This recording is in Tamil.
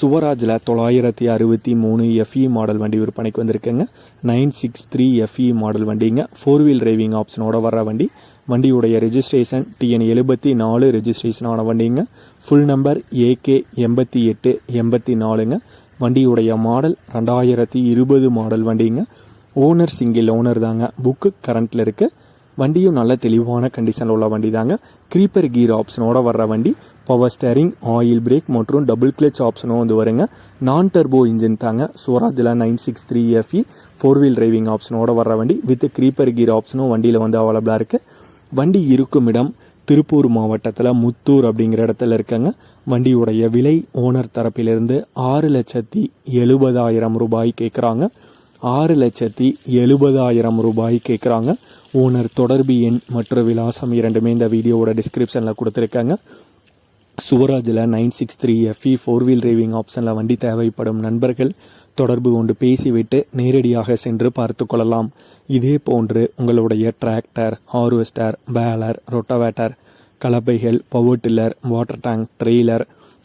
சுவராஜில் தொள்ளாயிரத்தி அறுபத்தி மூணு எஃப்இ மாடல் வண்டி விற்பனைக்கு வந்திருக்குங்க. Nine six three FE model வண்டிங்க. ஃபோர் வீல் டிரைவிங் ஆப்ஷனோட வர்ற வண்டி. வண்டியுடைய ரெஜிஸ்ட்ரேஷன் டிஎன் எழுபத்தி நாலு ரெஜிஸ்ட்ரேஷனான வண்டிங்க. ஃபுல் நம்பர் ஏகே எண்பத்தி எட்டு எண்பத்தி நாலுங்க. வண்டியுடைய மாடல் ரெண்டாயிரத்தி இருபது மாடல் வண்டிங்க. ஓனர் சிங்கிள் ஓனர் தாங்க. புக்கு கரண்ட்டில் இருக்குது வண்டியும் நல்ல தெளிவான கண்டிஷனில் உள்ள வண்டி தாங்க க்ரீப்பர் கீர் ஆப்ஷனோட வர்ற வண்டி பவர் ஸ்டேரிங் ஆயில் பிரேக் மற்றும் டபுள் கிளச் ஆப்ஷனும் வந்து வருங்க. நான் டர்போ இன்ஜின் தாங்க சுவராஜில் nine six three FE four wheel driving ஆப்ஷனோட வர்ற வண்டி. வித் க்ரீப்பர் கீர் ஆப்ஷனும் வண்டியில் வந்து அவைலபிளாக இருக்குது வண்டி இருக்கும் இடம் திருப்பூர் மாவட்டத்தில் முத்தூர் அப்படிங்கிற இடத்துல இருக்கங்க. வண்டியுடைய விலை ஓனர் தரப்பிலிருந்து ஆறு லட்சத்தி எழுபதாயிரம் ரூபாய் கேட்குறாங்க ஆறு லட்சத்தி எழுபதாயிரம் ரூபாய் கேட்குறாங்க ஓனர் தொடர்பு எண் மற்றும் விலாசம் இரண்டுமே இந்த வீடியோவோட டிஸ்கிரிப்ஷனில் கொடுத்துருக்காங்க. சுவராஜில் nine six three FE four wheel driving ஆப்ஷனில் வண்டி தேவைப்படும் நண்பர்கள் தொடர்பு கொண்டு பேசிவிட்டு நேரடியாக சென்று பார்த்து கொள்ளலாம். இதே போன்று உங்களுடைய tractor harvester baler rotavator கலப்பைகள் power tiller water tank trailer